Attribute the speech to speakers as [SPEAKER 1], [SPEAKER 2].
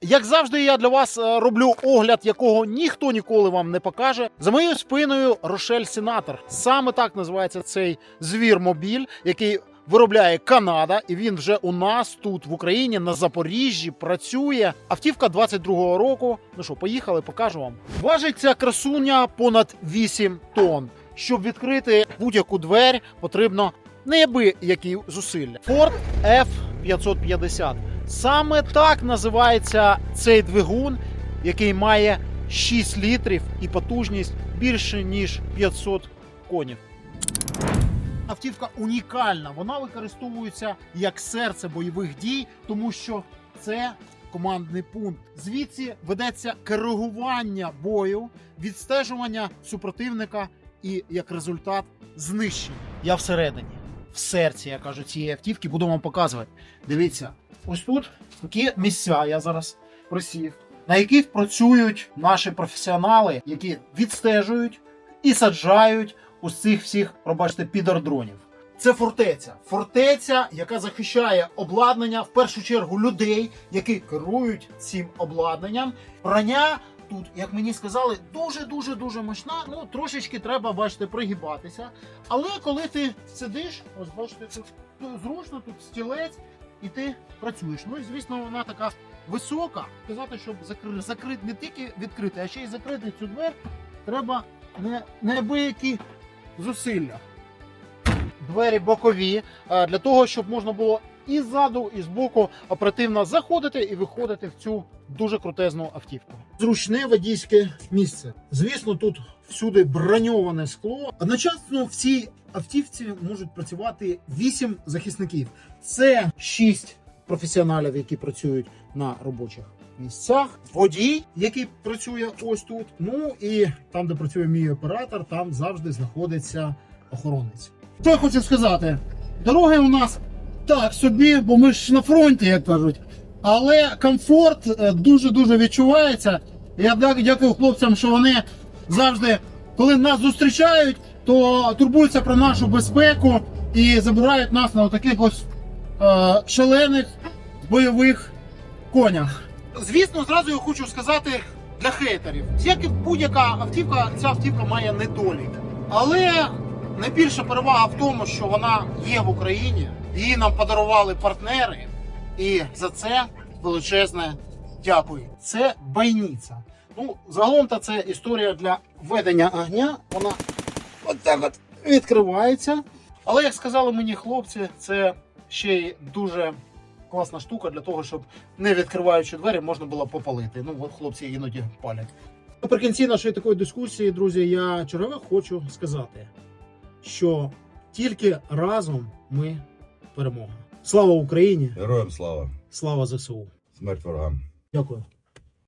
[SPEAKER 1] Як завжди, я для вас е, роблю огляд, якого ніхто ніколи вам не покаже. За моєю спиною Рошель Сенатор. Саме так називається цей звір-мобіль, який виробляє Канада, і він вже у нас тут в Україні на Запоріжжі працює. Автівка 22-го року. Ну що, поїхали, покажу вам. Важить ця красуня понад 8 тонн. Щоб відкрити будь-яку двері, потрібно неабиякі зусилля. Ford F550. Саме так називається цей двигун, який має 6 літрів і потужність більше ніж 500 конів. Автівка унікальна. Вона використовується як серце бойових дій, тому що це командний пункт. Звідси ведеться коригування бою, відстежування супротивника і як результат знищення. Я всередині, в серці, я кажу, цієї автівки буду вам показувати. Дивіться, ось тут такі місця. Я зараз присів, на яких працюють наші професіонали, які відстежують і саджають ось цих всіх, пробачте, підардронів. Це фортеця. Фортеця, яка захищає обладнання в першу чергу людей, які керують цим обладнанням. Броня тут, як мені сказали, дуже дуже дуже мощна. Ну трошечки треба, бачите, пригибатися. Але коли ти сидиш, ось бачите, тут зручно, тут стілець, і ти працюєш. Ну і звісно, вона така висока. Сказати, щоб закрити, закрити не тільки відкрити, а ще й закрити цю двер, треба не, неабиякі зусилля. Двері бокові е, для того, щоб можна було і ззаду, і збоку оперативно заходити і виходити в цю дуже крутезну автівку. Зручне водійське місце. Звісно, тут всюди броньоване скло. Одночасно в цій автівці можуть працювати 8 захисників. Це 6 професіоналів, які працюють на робочих місцях. Водій, який працює ось тут. Ну і там, де працює мій оператор, там завжди знаходиться охоронець. Що я хочу сказати? Дороги у нас так собі, бо ми ж на фронті, як кажуть. Але комфорт е, дуже-дуже відчувається. Я дякую хлопцям, що вони завжди, коли нас зустрічають, то турбуються про нашу безпеку і забирають нас на таких ось е, шалених бойових конях. Звісно, зразу я хочу сказати для хейтерів, як і будь-яка автівка, ця автівка має недолік. Але найбільша перевага в тому, що вона є в Україні, її нам подарували партнери, і за це величезне дякую. Це байниця. Ну, загалом та це історія для ведення огня. Вона от так от відкривається. Але як сказали мені хлопці, це ще й дуже класна штука для того, щоб не відкриваючи двері, можна було попалити. Ну, от хлопці іноді палять. Наприкінці нашої такої дискусії, друзі, я чергове хочу сказати, що тільки разом ми перемога. Слава Україні!
[SPEAKER 2] Героям слава!
[SPEAKER 1] Слава ЗСУ!
[SPEAKER 2] Смерть ворогам!
[SPEAKER 1] Дякую.